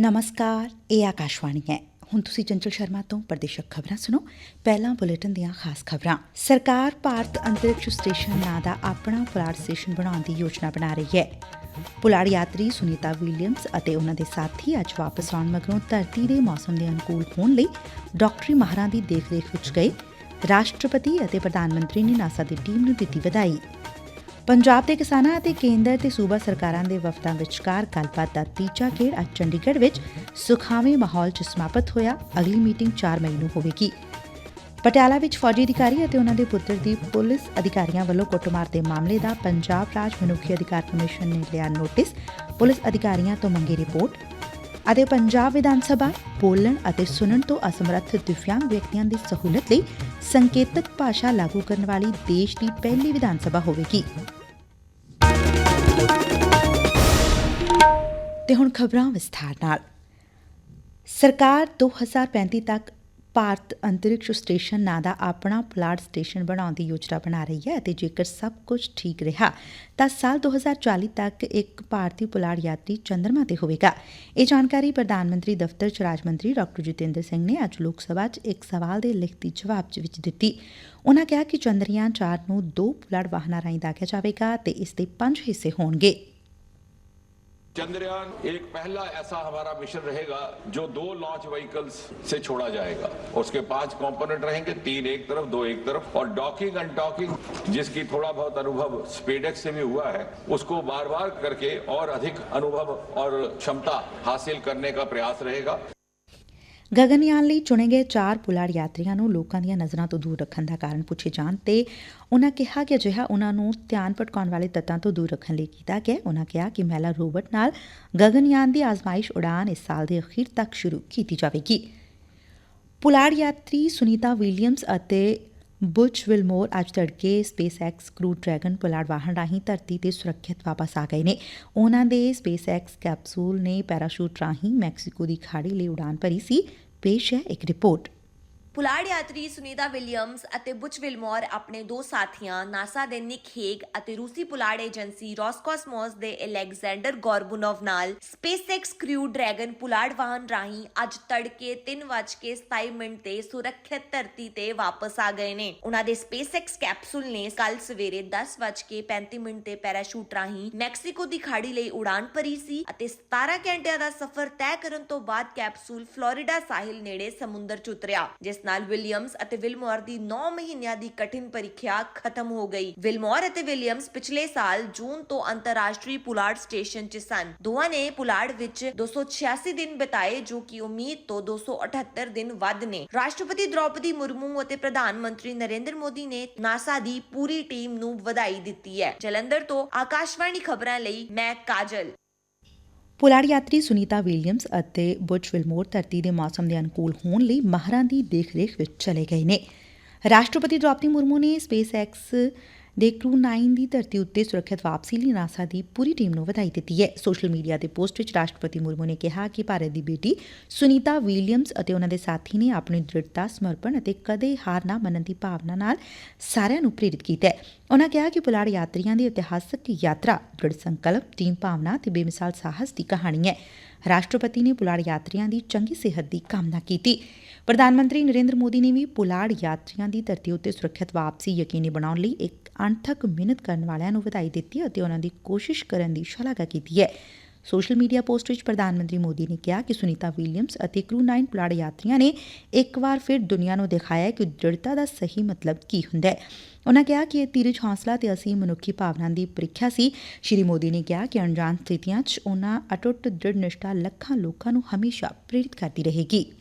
ਨਮਸਕਾਰ, ਇਹ ਆਕਾਸ਼ਵਾਣੀ ਹੈ। ਹੁਣ ਤੁਸੀਂ ਚੰਚਲ ਸ਼ਰਮਾ ਤੋਂ ਪ੍ਰਦੇਸ਼ਕ ਖਬਰਾਂ ਸੁਣੋ। ਪਹਿਲਾਂ ਬੁਲੇਟਿਨ ਦੀਆਂ ਖਾਸ ਖਬਰਾਂ। ਸਰਕਾਰ ਭਾਰਤ ਅੰਤਰਿਕਸ਼ ਸਟੇਸ਼ਨ ਨਾਂ ਦਾ ਆਪਣਾ ਪੁਲਾੜ ਸਟੇਸ਼ਨ ਬਣਾਉਣ ਦੀ ਯੋਜਨਾ ਬਣਾ ਰਹੀ ਹੈ। ਪੁਲਾੜ ਯਾਤਰੀ ਸੁਨੀਤਾ ਵਿਲੀਅਮਸ ਅਤੇ ਉਹਨਾਂ ਦੇ ਸਾਥੀ ਅੱਜ ਵਾਪਸ ਆਉਣ ਮਗਰੋਂ ਧਰਤੀ ਦੇ ਮੌਸਮ ਦੇ ਅਨੁਕੂਲ ਹੋਣ ਲਈ ਡਾਕਟਰੀ ਮਾਹਰਾਂ ਦੀ ਦੇਖਰੇਖ ਵਿੱਚ ਗਏ। ਰਾਸ਼ਟਰਪਤੀ ਅਤੇ ਪ੍ਰਧਾਨ ਮੰਤਰੀ ਨੇ ਨਾਸਾ ਦੀ ਟੀਮ ਨੂੰ ਦਿੱਤੀ ਵਧਾਈ। ਪੰਜਾਬ ਦੇ ਕਿਸਾਨਾਂ ਅਤੇ ਕੇਂਦਰ ਤੇ ਸੂਬਾ ਸਰਕਾਰਾਂ ਦੇ ਵਫਦਾਂ ਵਿਚਕਾਰ ਗੱਲਬਾਤ ਦਾ ਤੀਜਾ ਗੇੜ ਅੱਜ ਚੰਡੀਗੜ੍ਹ ਵਿੱਚ ਸੁਖਾਵੇਂ ਮਾਹੌਲ 'ਚ ਸਮਾਪਤ ਹੋਇਆ। ਅਗਲੀ ਮੀਟਿੰਗ 4 ਮਈ ਨੂੰ ਹੋਵੇਗੀ। ਪਟਿਆਲਾ ਵਿੱਚ ਫੌਜੀ ਅਧਿਕਾਰੀ ਅਤੇ ਉਹਨਾਂ ਦੇ ਪੁੱਤਰ ਦੀ ਪੁਲਿਸ ਅਧਿਕਾਰੀਆਂ ਵੱਲੋਂ ਕੁੱਟਮਾਰ ਦੇ ਮਾਮਲੇ ਦਾ ਪੰਜਾਬ ਰਾਜ ਮਨੁੱਖੀ ਅਧਿਕਾਰ ਕਮਿਸ਼ਨ ਨੇ ਲਿਆ ਨੋਟਿਸ। ਪੁਲਿਸ ਅਧਿਕਾਰੀਆਂ ਤੋਂ ਮੰਗੀ ਰਿਪੋਰਟ ਅਤੇ ਪੰਜਾਬ ਵਿਧਾਨ ਸਭਾ, ਬੋਲਣ ਅਤੇ ਸੁਣਨ ਤੋਂ ਅਸਮਰੱਥ ਦਿਵਿਆਂਗ ਵਿਅਕਤੀਆਂ ਦੀ ਸਹੂਲਤ ਲਈ ਸੰਕੇਤਕ ਭਾਸ਼ਾ ਲਾਗੂ ਕਰਨ ਵਾਲੀ ਦੇਸ਼ ਦੀ ਪਹਿਲੀ ਵਿਧਾਨ ਸਭਾ ਹੋਵੇਗੀ। ਤੇ ਹੁਣ ਖਬਰਾਂ ਵਿਸਥਾਰ ਨਾਲ। ਸਰਕਾਰ 2035 ਤੱਕ ਭਾਰਤ ਅੰਤਰਿਕਸ਼ ਸਟੇਸ਼ਨ ਨਾਂ ਦਾ ਆਪਣਾ ਪੁਲਾੜ ਸਟੇਸ਼ਨ ਬਣਾਉਣ ਦੀ ਯੋਜਨਾ ਬਣਾ ਰਹੀ ਹੈ ਅਤੇ ਜੇਕਰ ਸਭ ਕੁਝ ਠੀਕ ਰਿਹਾ, ਤਾਂ ਸਾਲ 2040 ਤੱਕ ਇੱਕ ਭਾਰਤੀ ਪੁਲਾੜ ਯਾਤਰੀ ਚੰਦਰਮਾ ਤੇ ਹੋਵੇਗਾ। ਇਹ ਜਾਣਕਾਰੀ ਪ੍ਰਧਾਨ ਮੰਤਰੀ, ਦਫ਼ਤਰ ਚ ਰਾਜ ਮੰਤਰੀ ਡਾਕਟਰ ਜਤਿੰਦਰ ਸਿੰਘ ਨੇ ਅੱਜ ਲੋਕ ਸਭਾ 'ਚ ਇੱਕ ਸਵਾਲ ਦੇ ਲਿਖਤੀ ਜਵਾਬ 'ਚ ਵਿੱਚ ਦਿੱਤੀ। ਉਨ੍ਹਾਂ ਕਿਹਾ ਕਿ ਚੰਦਰਯਾਨ 4 ਨੂੰ ਦੋ ਪੁਲਾੜ ਵਾਹਨਾਂ ਰਾਹੀਂ ਦਾਗਿਆ ਜਾਵੇਗਾ ਤੇ ਇਸ ਦੇ ਪੰਜ ਹਿੱਸੇ ਹੋਣਗੇ। चंद्रयान एक पहला ऐसा हमारा मिशन रहेगा जो दो लॉन्च व्हीकल्स से छोड़ा जाएगा। उसके पाँच कंपोनेंट रहेंगे, तीन एक तरफ़, दो एक तरफ़, और डॉकिंग अनडॉकिंग जिसकी थोड़ा बहुत अनुभव स्पेडेक्स से भी हुआ है, उसको बार बार करके और अधिक अनुभव और क्षमता हासिल करने का प्रयास रहेगा। ਗਗਨਯਾਨ ਲਈ ਚੁਣੇ ਗਏ ਚਾਰ ਪੁਲਾੜ ਯਾਤਰੀਆਂ ਨੂੰ ਲੋਕਾਂ ਦੀਆਂ ਨਜ਼ਰਾਂ ਤੋਂ ਦੂਰ ਰੱਖਣ ਦਾ ਕਾਰਨ ਪੁੱਛੇ ਜਾਣ ਤੇ ਉਨ੍ਹਾਂ ਕਿਹਾ ਕਿ ਅਜਿਹਾ ਉਨ੍ਹਾਂ ਨੂੰ ਧਿਆਨ ਭਟਕਾਉਣ ਵਾਲੇ ਤੱਤਾਂ ਤੋਂ ਦੂਰ ਰੱਖਣ ਲਈ ਕੀਤਾ ਗਿਆ। ਉਨ੍ਹਾਂ ਕਿਹਾ ਕਿ ਮਹਿਲਾ ਰੋਬਟ ਨਾਲ ਗਗਨਯਾਨ ਦੀ ਆਜ਼ਮਾਇਸ਼ ਉਡਾਨ ਇਸ ਸਾਲ ਦੇ ਅਖੀਰ ਤੱਕ ਸ਼ੁਰੂ ਕੀਤੀ ਜਾਵੇਗੀ। ਪੁਲਾੜ ਯਾਤਰੀ ਸੁਨੀਤਾ ਵਿਲੀਅਮਸ ਅਤੇ ਬੁਚ ਵਿਲਮੋਰ ਅੱਜ ਤੜਕੇ ਸਪੇਸਐਕਸ ਕਰੂ ਡਰੈਗਨ ਪੁਲਾੜ ਵਾਹਨ ਰਾਹੀਂ ਧਰਤੀ ਤੇ ਸੁਰੱਖਿਅਤ ਵਾਪਸ ਆ ਗਏ ਨੇ। ਉਹਨਾਂ ਦੇ ਸਪੇਸਐਕਸ ਕੈਪਸੂਲ ਨੇ ਪੈਰਾਸ਼ੂਟ ਰਾਹੀਂ ਮੈਕਸੀਕੋ ਦੀ ਖਾੜੀ ਲਈ ਉਡਾਨ ਭਰੀ ਸੀ। ਪੇਸ਼ ਹੈ ਇੱਕ ਰਿਪੋਰਟ। ਪੁਲਾੜ ਯਾਤਰੀ ਸੁਨੀਤਾ ਵਿਲੀਅਮਸ ਅਤੇ ਬੁਚ ਵਿਲਮੋਰ ਆਪਣੇ ਦੋ ਸਾਥੀਆਂ ਨਾਸਾ ਦੇ ਨਿਕ ਹੇਗ ਅਤੇ ਰੂਸੀ ਪੁਲਾੜ ਏਜੰਸੀ ਰੋਸਕੋਸਮੋਸ ਦੇ ਅਲੈਗਜ਼ੈਂਡਰ ਗੋਰਬੁਨੋਵ ਨਾਲ ਸਪੇਸਐਕਸ ਕ੍ਰਿਊ ਡਰੈਗਨ ਪੁਲਾੜ ਵਾਹਨ ਰਾਹੀਂ ਅੱਜ ਤੜਕੇ 3:27 ਮਿੰਟ ਤੇ ਸੁਰੱਖਿਅਤ ਧਰਤੀ ਤੇ ਵਾਪਸ ਆ ਗਏ ਨੇ। ਉਹਨਾਂ ਦੇ ਸਪੇਸਐਕਸ ਕੈਪਸੂਲ ਨੇ ਕੱਲ ਸਵੇਰੇ 10:35 ਮਿੰਟ ਤੇ ਪੈਰਾਸ਼ੂਟ ਰਾਹੀਂ ਮੈਕਸੀਕੋ ਦੀ ਖਾੜੀ ਲਈ ਉਡਾਨ ਭਰੀ ਸੀ ਅਤੇ 17 ਘੰਟਿਆਂ ਦਾ ਸਫ਼ਰ ਤੈਅ ਕਰਨ ਤੋਂ ਬਾਅਦ ਕੈਪਸੂਲ ਫਲੋਰੀਡਾ ਸਾਹਿਲ ਨੇੜੇ ਸਮੁੰਦਰ 'ਚ ਉਤਰਿਆ, ਜਿਸ ਨਾਲ ਵਿਲੀਅਮਸ ਅਤੇ ਵਿਲਮੋਰ ਦੀ 9 ਮਹੀਨਿਆਂ ਦੀ ਕਠਿਨ ਪ੍ਰੀਖਿਆ ਖਤਮ ਹੋ ਗਈ। ਵਿਲਮੋਰ ਅਤੇ ਵਿਲੀਅਮਸ ਪਿਛਲੇ ਸਾਲ ਜੂਨ ਤੋਂ ਅੰਤਰਰਾਸ਼ਟਰੀ ਪੁਲਾੜ ਸਟੇਸ਼ਨ 'ਚ ਸਨ। ਦੋਵਾਂ ਨੇ ਪੁਲਾੜ ਵਿੱਚ 286 ਦਿਨ ਬਿਤਾਏ, ਜੋ ਕਿ ਉਮੀਦ ਤੋਂ 278 ਦਿਨ ਵੱਧ ਨੇ। ਰਾਸ਼ਟਰਪਤੀ ਦ੍ਰੌਪਦੀ ਮੁਰਮੂ ਅਤੇ ਪ੍ਰਧਾਨ ਮੰਤਰੀ ਨਰਿੰਦਰ ਮੋਦੀ ਨੇ ਨਾਸਾ ਦੀ ਪੂਰੀ ਟੀਮ ਨੂੰ ਵਧਾਈ ਦਿੱਤੀ ਹੈ। ਜਲੰਧਰ ਤੋਂ ਆਕਾਸ਼ਵਾਣੀ ਖਬਰਾਂ ਲਈ ਮੈਂ ਕਾਜਲ। ਪੁਲਾੜ ਯਾਤਰੀ ਸੁਨੀਤਾ ਵਿਲੀਅਮਸ ਅਤੇ ਬੁਚ ਵਿਲਮੋਰ ਧਰਤੀ ਦੇ ਮੌਸਮ ਦੇ ਅਨੁਕੂਲ ਹੋਣ ਲਈ ਮਾਹਰਾਂ ਦੀ ਦੇਖਰੇਖ ਵਿੱਚ ਚਲੇ ਗਏ ਨੇ। ਰਾਸ਼ਟਰਪਤੀ ਦ੍ਰੌਪਦੀ ਮੁਰਮੂ ਨੇ ਸਪੇਸ ਐਕਸ ਦੇ ਕਰੂ 9 ਦੀ ਧਰਤੀ ਉੱਤੇ ਸੁਰੱਖਿਅਤ ਵਾਪਸੀ ਲਈ ਨਾਸਾ ਦੀ ਪੂਰੀ ਟੀਮ ਨੂੰ ਵਧਾਈ ਦਿੱਤੀ ਹੈ। ਸੋਸ਼ਲ ਮੀਡੀਆ ਤੇ ਪੋਸਟ ਵਿੱਚ ਰਾਸ਼ਟਰਪਤੀ ਮੁਰਮੂ ਨੇ ਕਿਹਾ ਕਿ ਭਾਰਤ ਦੀ ਬੇਟੀ ਸੁਨੀਤਾ ਵਿਲੀਅਮਸ ਅਤੇ ਉਹਨਾਂ ਦੇ ਸਾਥੀ ਨੇ ਆਪਣੀ ਦ੍ਰਿੜਤਾ, ਸਮਰਪਣ ਅਤੇ ਕਦੇ ਹਾਰ ਨਾ ਮੰਨਣ ਦੀ ਭਾਵਨਾ ਨਾਲ ਸਾਰਿਆਂ ਨੂੰ ਪ੍ਰੇਰਿਤ ਕੀਤਾ ਹੈ। ਉਹਨਾਂ ਕਿਹਾ ਕਿ ਪੁਲਾੜ ਯਾਤਰੀਆਂ ਦੀ ਇਤਿਹਾਸਕ ਯਾਤਰਾ, ਦ੍ਰਿੜ ਸੰਕਲਪ, ਟੀਮ ਭਾਵਨਾ ਤੇ ਬੇਮਿਸਾਲ ਸਾਹਸ ਦੀ ਕਹਾਣੀ ਹੈ। ਰਾਸ਼ਟਰਪਤੀ ਨੇ ਪੁਲਾੜ ਯਾਤਰੀਆਂ ਦੀ ਚੰਗੀ ਸਿਹਤ ਦੀ ਕਾਮਨਾ ਕੀਤੀ। ਪ੍ਰਧਾਨ ਮੰਤਰੀ ਨਰਿੰਦਰ ਮੋਦੀ ਨੇ ਵੀ ਪੁਲਾੜ ਯਾਤਰੀਆਂ ਦੀ ਧਰਤੀ ਉੱਤੇ ਸੁਰੱਖਿਅਤ ਵਾਪਸੀ ਯਕੀਨੀ ਬਣਾਉਣ ਲਈ ਇੱਕ ਅਣਥੱਕ ਮਿਹਨਤ ਕਰਨ ਵਾਲਿਆਂ ਨੂੰ ਵਧਾਈ ਦਿੱਤੀ ਅਤੇ ਉਹਨਾਂ ਦੀ ਕੋਸ਼ਿਸ਼ ਕਰਨ ਦੀ ਸ਼ਲਾਘਾ ਕੀਤੀ ਹੈ। ਸੋਸ਼ਲ ਮੀਡੀਆ ਪੋਸਟ ਵਿੱਚ ਪ੍ਰਧਾਨ ਮੰਤਰੀ ਮੋਦੀ ਨੇ ਕਿਹਾ ਕਿ ਸੁਨੀਤਾ ਵਿਲੀਅਮਸ ਅਤੇ ਕਰੂ 9 ਪੁਲਾੜ ਯਾਤਰੀਆਂ ਨੇ ਇੱਕ ਵਾਰ ਫਿਰ ਦੁਨੀਆ ਨੂੰ ਦਿਖਾਇਆ ਕਿ ਦ੍ਰਿੜਤਾ ਦਾ ਸਹੀ ਮਤਲਬ ਕੀ ਹੁੰਦਾ ਹੈ। ਉਨ੍ਹਾਂ ਕਿਹਾ ਕਿ ਇਹ ਧੀਰਜ ਹੌਸਲਾ ਤੇ ਅਸੀਂ ਮਨੁੱਖੀ ਭਾਵਨਾ ਦੀ ਪ੍ਰੀਖਿਆ ਸੀ। ਸ਼੍ਰੀ ਮੋਦੀ ਨੇ ਕਿਹਾ ਕਿ ਅਣਜਾਣ ਸਥਿਤੀਆਂ 'ਚ ਉਹਨਾਂ ਅਟੁੱਟ ਦ੍ਰਿੜ ਨਿਸ਼ਠਾ ਲੱਖਾਂ ਲੋਕਾਂ ਨੂੰ ਹਮੇਸ਼ਾ ਪ੍ਰੇਰਿਤ ਕਰਦੀ ਰਹੇਗੀ।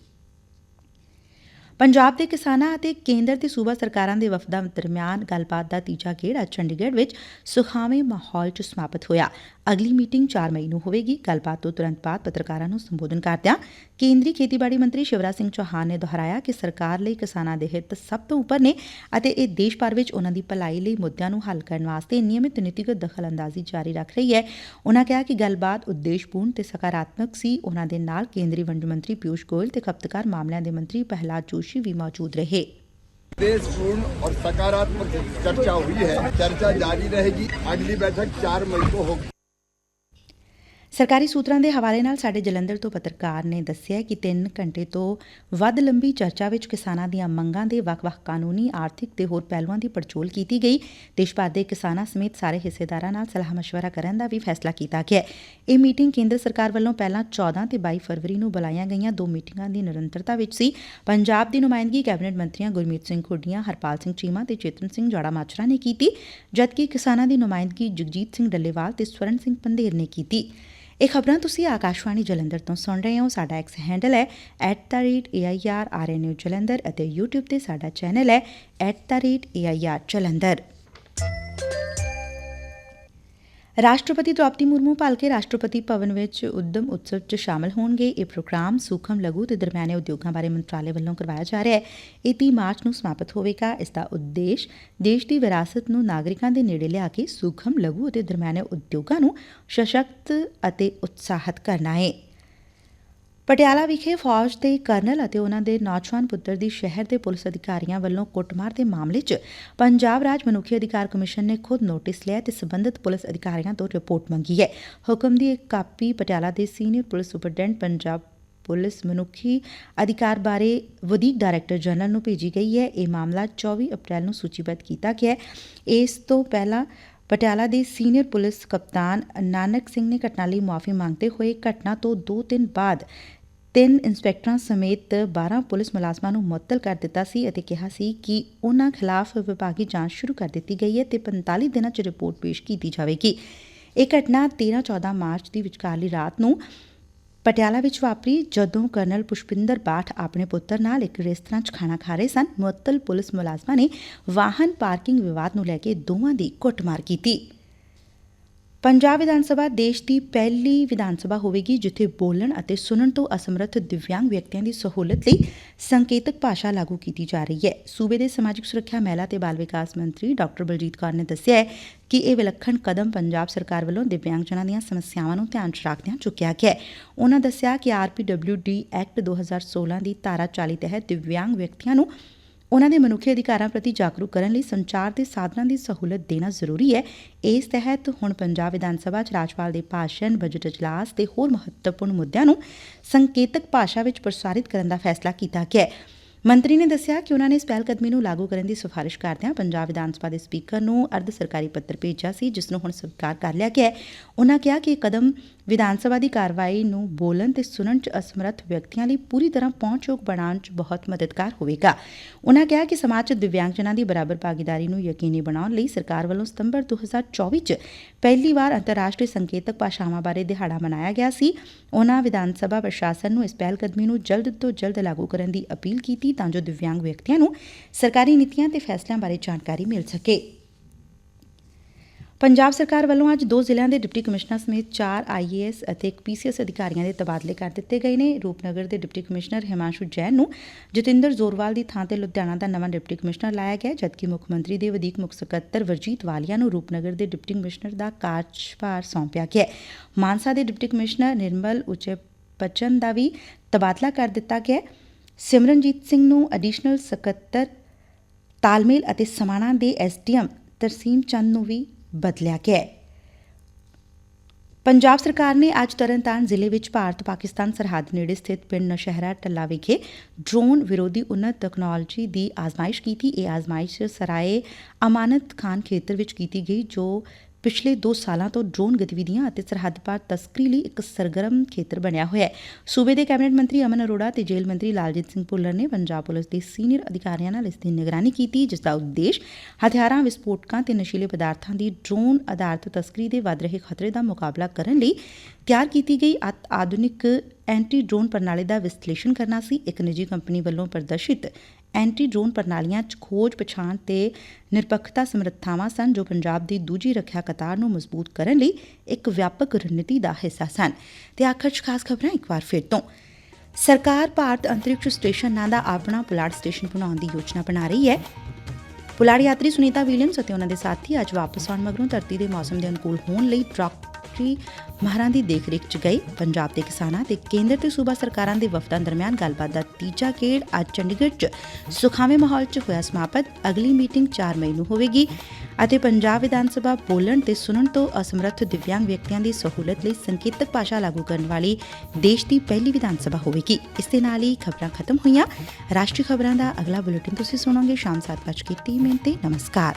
ਪੰਜਾਬ ਦੇ ਕਿਸਾਨਾਂ ਅਤੇ ਕੇਂਦਰ ਤੇ ਸੂਬਾ ਸਰਕਾਰਾਂ ਦੇ ਵਫਦਾਂ ਦਰਮਿਆਨ ਗੱਲਬਾਤ ਦਾ ਤੀਜਾ ਗੇੜ ਅੱਜ ਚੰਡੀਗੜ੍ਹ ਵਿੱਚ ਸੁਖਾਵੇਂ ਮਾਹੌਲ 'ਚ ਸਮਾਪਤ ਹੋਇਆ। ਅਗਲੀ ਮੀਟਿੰਗ 4 ਮਈ ਨੂੰ ਹੋਵੇਗੀ ਗੱਲਬਾਤ ਤੋਂ ਤੁਰੰਤ ਬਾਅਦ ਪੱਤਰਕਾਰਾਂ ਨੂੰ ਸੰਬੋਧਨ ਕਰਦਿਆਂ ਕੇਂਦਰੀ ਖੇਤੀਬਾੜੀ ਮੰਤਰੀ ਸ਼ਿਵਰਾਜ ਸਿੰਘ ਚੌਹਾਨ ਨੇ ਦੁਹਰਾਇਆ ਕਿ ਸਰਕਾਰ ਲਈ ਕਿਸਾਨਾਂ ਦੇ ਹਿੱਤ ਸਭ ਤੋਂ ਉੱਪਰ ਨੇ ਅਤੇ ਇਹ ਦੇਸ਼ ਭਰ ਵਿੱਚ ਉਹਨਾਂ ਦੀ ਭਲਾਈ ਲਈ ਮੁੱਦਿਆਂ ਨੂੰ ਹੱਲ ਕਰਨ ਵਾਸਤੇ ਨਿਯਮਿਤ ਨੀਤੀਗਤ ਦਖਲਅੰਦਾਜ਼ੀ ਜਾਰੀ ਰੱਖ ਰਹੀ ਹੈ ਉਹਨਾਂ ਕਿਹਾ ਕਿ ਗੱਲਬਾਤ ਉਦੇਸ਼ਪੂਰਨ ਤੇ ਸਕਾਰਾਤਮਕ ਸੀ ਉਹਨਾਂ ਦੇ ਨਾਲ ਕੇਂਦਰੀ ਵਣਜ ਮੰਤਰੀ ਪਿਊਸ਼ ਗੋਇਲ ਤੇ ਖਪਤਕਾਰ ਮਾਮਲਿਆਂ ਦੇ ਮੰਤਰੀ ਪ੍ਰਹਿਲਾਦ ਜੋਸ਼ੀ ਵੀ ਮੌਜੂਦ ਰਹੇ देशपूर्ण और सकारात्मक चर्चा हुई है चर्चा जारी रहेगी अगली बैठक चार मई को होगी ਸਰਕਾਰੀ ਸੂਤਰਾਂ ਦੇ ਹਵਾਲੇ ਨਾਲ ਸਾਡੇ ਜਲੰਧਰ ਤੋਂ ਪੱਤਰਕਾਰ ਨੇ ਦੱਸਿਆ ਕਿ 3 ਘੰਟੇ ਤੋਂ ਵੱਧ ਲੰਬੀ ਚਰਚਾ ਵਿੱਚ ਕਿਸਾਨਾਂ ਦੀਆਂ ਮੰਗਾਂ ਦੇ ਵੱਖ-ਵੱਖ ਕਾਨੂੰਨੀ, ਆਰਥਿਕ ਤੇ ਹੋਰ ਪਹਿਲੂਆਂ ਦੀ ਪੜਚੋਲ ਕੀਤੀ ਗਈ। ਦੇਸ਼ ਭਰ ਦੇ ਕਿਸਾਨਾਂ ਸਮੇਤ ਸਾਰੇ ਹਿੱਸੇਦਾਰਾਂ ਨਾਲ ਸਲਾਹ ਮਸ਼ਵਰਾ ਕਰਨ ਦਾ ਵੀ ਫੈਸਲਾ ਕੀਤਾ ਗਿਆ। ਇਹ ਮੀਟਿੰਗ ਕੇਂਦਰ ਸਰਕਾਰ ਵੱਲੋਂ ਪਹਿਲਾਂ 14 ਤੇ 22 ਫਰਵਰੀ ਨੂੰ ਬੁਲਾਈਆਂ ਗਈਆਂ ਦੋ ਮੀਟਿੰਗਾਂ ਦੀ ਨਿਰੰਤਰਤਾ ਵਿੱਚ ਸੀ। ਪੰਜਾਬ ਦੀ ਨੁਮਾਇੰਦਗੀ ਕੈਬਨਿਟ ਮੰਤਰੀਆਂ ਗੁਰਮੀਤ ਸਿੰਘ ਖੁੱਡੀਆਂ, ਹਰਪਾਲ ਸਿੰਘ ਚੀਮਾ ਤੇ ਚੇਤਨ ਸਿੰਘ ਜੋੜਾ ਮਾਜਰਾ ਨੇ ਕੀਤੀ, ਜਦਕਿ ਕਿਸਾਨਾਂ ਦੀ ਨੁਮਾਇੰਦਗੀ ਜਗਜੀਤ ਸਿੰਘ ਡੱਲੇਵਾਲ ਤੇ ਸਵਰਨ ਸਿੰਘ ਪੰਧੇਰ ਨੇ ਕੀਤੀ। ਇਹ ਖਬਰਾਂ ਤੁਸੀਂ ਆਕਾਸ਼ਵਾਣੀ ਜਲੰਧਰ ਤੋਂ ਸੁਣ ਰਹੇ ਹੋ। ਸਾਡਾ ਐਕਸ ਹੈਂਡਲ ਹੈ @airrnu ਜਲੰਧਰ ਅਤੇ YouTube ਤੇ ਸਾਡਾ ਚੈਨਲ ਹੈ @air ਜਲੰਧਰ। ਰਾਸ਼ਟਰਪਤੀ ਦ੍ਰੋਪਦੀ ਮੁਰਮੂ ਭਲਕੇ ਰਾਸ਼ਟਰਪਤੀ ਭਵਨ ਵਿੱਚ ਉਦਮ ਉਤਸਵ 'ਚ ਸ਼ਾਮਲ ਹੋਣਗੇ। ਇਹ ਪ੍ਰੋਗਰਾਮ ਸੂਖਮ ਲਘੂ ਤੇ ਦਰਮਿਆਨੇ ਉਦਯੋਗਾਂ ਬਾਰੇ ਮੰਤਰਾਲੇ ਵੱਲੋਂ ਕਰਵਾਇਆ ਜਾ ਰਿਹਾ ਹੈ। ਇਹ 30 ਮਾਰਚ ਨੂੰ ਸਮਾਪਤ ਹੋਵੇਗਾ। ਇਸ ਦਾ ਉਦੇਸ਼ ਦੇਸ਼ ਦੀ ਵਿਰਾਸਤ ਨੂੰ ਨਾਗਰਿਕਾਂ ਦੇ ਨੇੜੇ ਲਿਆ ਕੇ ਸੂਖਮ, ਲਘੂ ਅਤੇ ਦਰਮਿਆਨੇ ਉਦਯੋਗਾਂ ਨੂੰ ਸਸ਼ਕਤ ਅਤੇ ਉਤਸ਼ਾਹਿਤ ਕਰਨਾ ਹੈ। ਪਟਿਆਲਾ ਵਿਖੇ ਫੌਜ ਦੇ ਕਰਨਲ ਅਤੇ ਉਨ੍ਹਾਂ ਦੇ ਨੌਜਵਾਨ ਪੁੱਤਰ ਦੀ ਸ਼ਹਿਰ ਦੇ ਪੁਲਿਸ ਅਧਿਕਾਰੀਆਂ ਵੱਲੋਂ ਕੁੱਟਮਾਰ ਦੇ ਮਾਮਲੇ 'ਚ ਪੰਜਾਬ ਰਾਜ ਮਨੁੱਖੀ ਅਧਿਕਾਰ ਕਮਿਸ਼ਨ ਨੇ ਖੁਦ ਨੋਟਿਸ ਲਿਆ ਤੇ ਸਬੰਧਤ ਪੁਲਿਸ ਅਧਿਕਾਰੀਆਂ ਤੋਂ ਰਿਪੋਰਟ ਮੰਗੀ ਹੈ। ਹੁਕਮ ਦੀ ਇੱਕ ਕਾਪੀ ਪਟਿਆਲਾ ਦੇ senior police superintendent Punjab police ਮਨੁੱਖੀ ਅਧਿਕਾਰ ਬਾਰੇ ਵਧੀਕ ਡਾਇਰੈਕਟਰ ਜਨਰਲ ਨੂੰ ਭੇਜੀ ਗਈ ਹੈ। ਇਹ ਮਾਮਲਾ 24 ਅਪ੍ਰੈਲ ਨੂੰ ਸੂਚੀਬੱਧ ਕੀਤਾ ਗਿਆ ਹੈ। ਇਸ ਤੋਂ ਪਹਿਲਾਂ ਪਟਿਆਲਾ ਦੇ ਸੀਨੀਅਰ ਪੁਲਿਸ ਕਪਤਾਨ ਨਾਨਕ ਸਿੰਘ ਨੇ ਘਟਨਾ ਲਈ ਮੁਆਫੀ ਮੰਗਦੇ ਹੋਏ ਘਟਨਾ ਤੋਂ 2 ਦਿਨ ਬਾਅਦ ਤਿੰਨ ਇੰਸਪੈਕਟਰਾਂ ਸਮੇਤ 12 ਪੁਲਿਸ ਮੁਲਾਜ਼ਮਾਂ ਨੂੰ ਮੁਅੱਤਲ ਕਰ ਦਿੱਤਾ ਸੀ ਅਤੇ ਕਿਹਾ ਸੀ ਕਿ ਉਨ੍ਹਾਂ ਖਿਲਾਫ ਵਿਭਾਗੀ ਜਾਂਚ ਸ਼ੁਰੂ ਕਰ ਦਿੱਤੀ ਗਈ ਹੈ ਤੇ 45 ਦਿਨਾਂ 'ਚ ਰਿਪੋਰਟ ਪੇਸ਼ ਕੀਤੀ ਜਾਵੇਗੀ। ਇਹ ਘਟਨਾ 13-14 ਮਾਰਚ ਦੀ ਵਿਚਕਾਰਲੀ ਰਾਤ ਨੂੰ ਪਟਿਆਲਾ ਵਿੱਚ ਵਾਪਰੀ, ਜਦੋਂ ਕਰਨਲ ਪੁਸ਼ਪਿੰਦਰ ਬਾਠ ਆਪਣੇ ਪੁੱਤਰ ਨਾਲ ਇੱਕ ਰੇਸਤਰਾਂ 'ਚ ਖਾਣਾ ਖਾ ਰਹੇ ਸਨ। ਮੁਅੱਤਲ ਪੁਲਿਸ ਮੁਲਾਜ਼ਮਾਂ ਨੇ ਵਾਹਨ ਪਾਰਕਿੰਗ ਵਿਵਾਦ ਨੂੰ ਲੈ ਕੇ ਦੋਵਾਂ ਦੀ ਕੁੱਟਮਾਰ ਕੀਤੀ। ਪੰਜਾਬ ਵਿਧਾਨ ਸਭਾ ਦੇਸ਼ ਦੀ ਪਹਿਲੀ ਵਿਧਾਨ ਸਭਾ ਹੋਵੇਗੀ, ਜਿੱਥੇ ਬੋਲਣ ਅਤੇ ਸੁਣਨ ਤੋਂ ਅਸਮਰੱਥ ਦਿਵਿਆਂਗ ਵਿਅਕਤੀਆਂ ਦੀ ਸਹੂਲਤ ਲਈ ਸੰਕੇਤਕ ਭਾਸ਼ਾ ਲਾਗੂ ਕੀਤੀ ਜਾ ਰਹੀ ਹੈ। ਸੂਬੇ ਦੇ ਸਮਾਜਿਕ ਸੁਰੱਖਿਆ, ਮਹਿਲਾ ਤੇ ਬਾਲ ਵਿਕਾਸ ਮੰਤਰੀ ਡਾਕਟਰ ਬਲਜੀਤ ਕੌਰ ਨੇ ਦੱਸਿਆ ਹੈ ਕਿ ਇਹ ਵਿਲੱਖਣ ਕਦਮ ਪੰਜਾਬ ਸਰਕਾਰ ਵੱਲੋਂ ਦਿਵਿਆਂਗਜਨਾਂ ਦੀਆਂ ਸਮੱਸਿਆਵਾਂ ਨੂੰ ਧਿਆਨ 'ਚ ਰੱਖਦਿਆਂ ਚੁੱਕਿਆ ਗਿਆ ਹੈ। ਉਨ੍ਹਾਂ ਦੱਸਿਆ ਕਿ ਆਰਪੀਡਬਲਿਊਡੀ ਐਕਟ 2016 ਦੀ ਧਾਰਾ 40 ਤਹਿਤ ਦਿਵਿਆਂਗ ਵਿਅਕਤੀਆਂ ਨੂੰ ਉਨ੍ਹਾਂ ਦੇ ਮਨੁੱਖੀ ਅਧਿਕਾਰਾਂ ਪ੍ਰਤੀ ਜਾਗਰੂਕ ਕਰਨ ਲਈ ਸੰਚਾਰ ਦੇ ਸਾਧਨਾਂ ਦੀ ਸਹੂਲਤ ਦੇਣਾ ਜ਼ਰੂਰੀ ਹੈ। ਇਸ ਤਹਿਤ ਹੁਣ ਪੰਜਾਬ ਵਿਧਾਨ ਸਭਾ 'ਚ ਰਾਜਪਾਲ ਦੇ ਭਾਸ਼ਣ ਬਜਟ ਅਜਲਾਸ ਤੇ ਹੋਰ ਮਹੱਤਵਪੂਰਨ ਮੁੱਦਿਆਂ ਨੂੰ ਸੰਕੇਤਕ ਭਾਸ਼ਾ ਵਿੱਚ ਪ੍ਰਸਾਰਿਤ ਕਰਨ ਦਾ ਫੈਸਲਾ ਕੀਤਾ ਗਿਆ ਹੈ। ਮੰਤਰੀ ਨੇ ਦੱਸਿਆ ਕਿ ਉਨ੍ਹਾਂ ਨੇ ਇਸ ਪਹਿਲ ਕਦਮੀ ਨੂੰ ਲਾਗੂ ਕਰਨ ਦੀ ਸਿਫਾਰਿਸ਼ ਕਰਦਿਆਂ ਪੰਜਾਬ ਵਿਧਾਨ ਸਭਾ ਦੇ ਸਪੀਕਰ ਨੂੰ ਅਰਧ ਸਰਕਾਰੀ ਪੱਤਰ ਭੇਜਿਆ ਸੀ, ਜਿਸ ਨੂੰ ਹੁਣ ਸਵੀਕਾਰ ਕਰ ਲਿਆ ਗਿਆ ਹੈ। ਉਨ੍ਹਾਂ ਕਿਹਾ ਕਿ ਇਹ ਕਦਮ ਵਿਧਾਨ ਸਭਾ ਦੀ ਕਾਰਵਾਈ ਨੂੰ ਬੋਲਣ ਤੇ ਸੁਣਨ 'ਚ ਅਸਮਰੱਥ ਵਿਅਕਤੀਆਂ ਲਈ ਪੂਰੀ ਤਰ੍ਹਾਂ ਪਹੁੰਚਯੋਗ ਬਣਾਉਣ 'ਚ ਬਹੁਤ ਮਦਦਗਾਰ ਹੋਵੇਗਾ। ਉਨ੍ਹਾਂ ਕਿਹਾ ਕਿ ਸਮਾਜ 'ਚ ਦਿਵਿਆਂਗਜਨਾਂ ਦੀ ਬਰਾਬਰ ਭਾਗੀਦਾਰੀ ਨੂੰ ਯਕੀਨੀ ਬਣਾਉਣ ਲਈ ਸਰਕਾਰ ਵੱਲੋਂ ਸਤੰਬਰ 2024 'ਚ ਪਹਿਲੀ ਵਾਰ ਅੰਤਰਰਾਸ਼ਟਰੀ ਸੰਕੇਤਕ ਭਾਸ਼ਾਵਾਂ ਬਾਰੇ ਦਿਹਾੜਾ ਮਨਾਇਆ ਗਿਆ ਸੀ। ਉਨ੍ਹਾਂ ਵਿਧਾਨ ਸਭਾ ਪ੍ਰਸ਼ਾਸਨ ਨੂੰ ਇਸ ਪਹਿਲ ਕਦਮੀ ਨੂੰ ਜਲਦ ਤੋਂ ਜਲਦ ਲਾਗੂ ਕਰਨ ਦੀ ਅਪੀਲ ਕੀਤੀ ਤਾਂ ਜੋ ਦਿਵਿਆਂਗ ਵਿਅਕਤੀਆਂ ਨੂੰ ਸਰਕਾਰੀ ਨੀਤੀਆਂ ਤੇ ਫੈਸਲਿਆਂ ਬਾਰੇ ਜਾਣਕਾਰੀ ਮਿਲ ਸਕੇ। ਪੰਜਾਬ ਸਰਕਾਰ ਵੱਲੋਂ ਅੱਜ ਦੋ ਜ਼ਿਲ੍ਹਿਆਂ ਦੇ ਡਿਪਟੀ ਕਮਿਸ਼ਨਰ ਸਮੇਤ ਚਾਰ ਆਈਏਐਸ ਅਤੇ ਇੱਕ ਪੀਸੀਐਸ ਅਧਿਕਾਰੀਆਂ ਦੇ ਤਬਾਦਲੇ ਕਰ ਦਿੱਤੇ ਗਏ ਨੇ। ਰੂਪਨਗਰ ਦੇ ਡਿਪਟੀ ਕਮਿਸ਼ਨਰ ਹਿਮਾਂਸ਼ੂ ਜੈਨ ਨੂੰ ਜਤਿੰਦਰ ਜ਼ੋਰਵਾਲ ਦੀ ਥਾਂ ਤੇ ਲੁਧਿਆਣਾ ਦਾ ਨਵਾਂ ਡਿਪਟੀ ਕਮਿਸ਼ਨਰ ਲਾਇਆ ਗਿਆ, ਜਦਕਿ ਮੁੱਖ ਮੰਤਰੀ ਦੇ ਵਧੀਕ ਮੁੱਖ ਸਕੱਤਰ ਵਰਜੀਤ ਵਾਲੀਆ ਨੂੰ ਰੂਪਨਗਰ ਦੇ ਡਿਪਟੀ ਕਮਿਸ਼ਨਰ ਦਾ ਕਾਰਜਭਾਰ ਸੌਂਪਿਆ ਗਿਆ। ਮਾਨਸਾ ਦੇ ਡਿਪਟੀ ਕਮਿਸ਼ਨਰ ਨਿਰਮਲ ਉਚੇ ਪਚਨ ਦਾ ਵੀ ਤਬਾਦਲਾ ਕਰ ਦਿੱਤਾ ਗਿਆ। ਸਿਮਰਨਜੀਤ ਸਿੰਘ ਨੂੰ ਐਡੀਸ਼ਨਲ ਸਕੱਤਰ ਤਾਲਮੇਲ ਅਤੇ ਸਮਾਣਾ ਦੇ ਐਸਡੀਐਮ ਤਰਸੀਮ ਚੰਦ ਨੂੰ ਵੀ ਬਦਲਿਆ ਗਿਆ ਹੈ। ਪੰਜਾਬ ਸਰਕਾਰ ਨੇ ਅੱਜ ਤਰਨਤਾਰਨ ਜ਼ਿਲ੍ਹੇ ਵਿੱਚ ਭਾਰਤ ਪਾਕਿਸਤਾਨ ਸਰਹੱਦ ਨੇੜੇ ਸਥਿਤ ਪਿੰਡ ਨਸ਼ਹਿਰਾ ਟੱਲਾ ਵਿਖੇ ਡਰੋਨ ਵਿਰੋਧੀ ਉન્નਤ ਤਕਨਾਲੋਜੀ ਦੀ ਆਜ਼ਮਾਇਸ਼ ਕੀਤੀ। ਇਹ ਆਜ਼ਮਾਇਸ਼ ਸਰਾਏ ਅਮਾਨਤ ਖਾਨ ਖੇਤਰ ਵਿੱਚ ਕੀਤੀ ਗਈ, ਜੋ ਪਿਛਲੇ 2 ਸਾਲਾਂ ਤੋਂ ਡਰੋਨ ਗਤੀਵਿਧੀਆਂ ਅਤੇ ਸਰਹੱਦ ਪਾਰ ਤਸਕਰੀ ਲਈ ਇੱਕ ਸਰਗਰਮ ਖੇਤਰ ਬਣਿਆ ਹੋਇਆ ਹੈ। ਸੂਬੇ ਦੇ ਕੈਬਨਿਟ ਮੰਤਰੀ ਅਮਨ ਅਰੋੜਾ ਤੇ ਜੇਲ੍ਹ ਮੰਤਰੀ ਲਾਲਜੀਤ ਸਿੰਘ ਭੁੱਲਰ ਨੇ ਪੰਜਾਬ ਪੁਲਿਸ ਦੇ ਸੀਨੀਅਰ ਅਧਿਕਾਰੀਆਂ ਨਾਲ ਇਸ ਦੀ ਨਿਗਰਾਨੀ ਕੀਤੀ, ਜਿਸ ਦਾ ਉਦੇਸ਼ ਹਥਿਆਰਾਂ, ਵਿਸਫੋਟਕਾਂ ਤੇ ਨਸ਼ੀਲੇ ਪਦਾਰਥਾਂ ਦੀ ਡਰੋਨ ਆਧਾਰਿਤ ਤਸਕਰੀ ਦੇ ਵੱਧ ਰਹੇ ਖਤਰੇ ਦਾ ਮੁਕਾਬਲਾ ਕਰਨ ਲਈ ਤਿਆਰ ਕੀਤੀ ਗਈ। ਆਧੁਨਿਕ ਐਂਟੀ ਡਰੋਨ ਪ੍ਰਣਾਲੀ ਦਾ ਵਿਸ਼ਲੇਸ਼ਣ ਕਰਨਾ ਸੀ ਇੱਕ ਨਿੱਜੀ ਕੰਪਨੀ ਵੱਲੋਂ ਪ੍ਰਦਰਸ਼ਿਤ ਐਂਟੀ ਡਰੋਨ ਪ੍ਰਣਾਲੀਆਂ 'ਚ ਖੋਜ ਪਛਾਣ ਤੇ ਨਿਰਪੱਖਤਾ ਸਮਰੱਥਾਵਾਂ ਸਨ, ਜੋ ਪੰਜਾਬ ਦੀ ਦੂਜੀ ਰੱਖਿਆ ਕਤਾਰ ਨੂੰ ਮਜ਼ਬੂਤ ਕਰਨ ਲਈ ਇੱਕ ਵਿਆਪਕ ਰਣਨੀਤੀ ਦਾ ਹਿੱਸਾ ਸਨ। ਤੇ ਆਖਰ 'ਚ ਖਾਸ ਖਬਰਾਂ ਇੱਕ ਵਾਰ ਫਿਰ ਤੋਂ। ਸਰਕਾਰ ਭਾਰਤ ਅੰਤਰਿਕਸ਼ ਸਟੇਸ਼ਨ ਨਾਂ ਦਾ ਆਪਣਾ ਪੁਲਾੜ ਸਟੇਸ਼ਨ ਬਣਾਉਣ ਦੀ ਯੋਜਨਾ ਬਣਾ ਰਹੀ ਹੈ। ਪੁਲਾੜ ਯਾਤਰੀ ਸੁਨੀਤਾ ਵਿਲੀਅਮਸ ਅਤੇ ਉਹਨਾਂ ਦੇ ਸਾਥੀ ਅੱਜ ਵਾਪਸ ਆਉਣ ਮਗਰੋਂ ਧਰਤੀ ਦੇ ਮੌਸਮ ਦੇ ਅਨੁਕੂਲ ਹੋਣ ਲਈ ਡਾਕਟਰੀ ਮਾਹਰਾਂ ਦੀ ਦੇਖਰੇਖ 'ਚ ਗਏ ਪੰਜਾਬ ਦੇ ਕਿਸਾਨਾਂ ਤੇ ਕੇਂਦਰ ਤੇ ਸੂਬਾ ਸਰਕਾਰਾਂ ਦੇ ਵਫਦਾਂ ਦਰਮਿਆਨ ਗੱਲਬਾਤ ਦਾ ਤੀਜਾ ਗੇੜ ਅੱਜ ਚੰਡੀਗੜ੍ਹ 'ਚ ਸੁਖਾਵੇਂ ਮਾਹੌਲ 'ਚ ਹੋਇਆ ਸਮਾਪਤ। ਅਗਲੀ ਮੀਟਿੰਗ 4 ਮਈ ਨੂੰ ਹੋਵੇਗੀ ਅਤੇ ਪੰਜਾਬ ਵਿਧਾਨ ਸਭਾ ਬੋਲਣ ਤੇ ਸੁਣਨ ਤੋਂ ਅਸਮਰੱਥ ਦਿਵਿਆਂਗ ਵਿਅਕਤੀਆਂ ਦੀ ਸਹੂਲਤ ਲਈ ਸੰਕੇਤਕ ਭਾਸ਼ਾ ਲਾਗੂ ਕਰਨ ਵਾਲੀ ਦੇਸ਼ ਦੀ ਪਹਿਲੀ ਵਿਧਾਨ ਸਭਾ ਹੋਵੇਗੀ। ਇਸ ਦੇ ਨਾਲ ਹੀ ਖਬਰਾਂ ਖਤਮ ਹੋਈਆਂ। ਰਾਸ਼ਟਰੀ ਖਬਰਾਂ ਦਾ ਅਗਲਾ ਬੁਲੇਟਿਨ ਤੁਸੀਂ ਸੁਣੋਗੇ ਸ਼ਾਮ 7:30 ਮਿੰਟ ਤੇ। ਨਮਸਕਾਰ।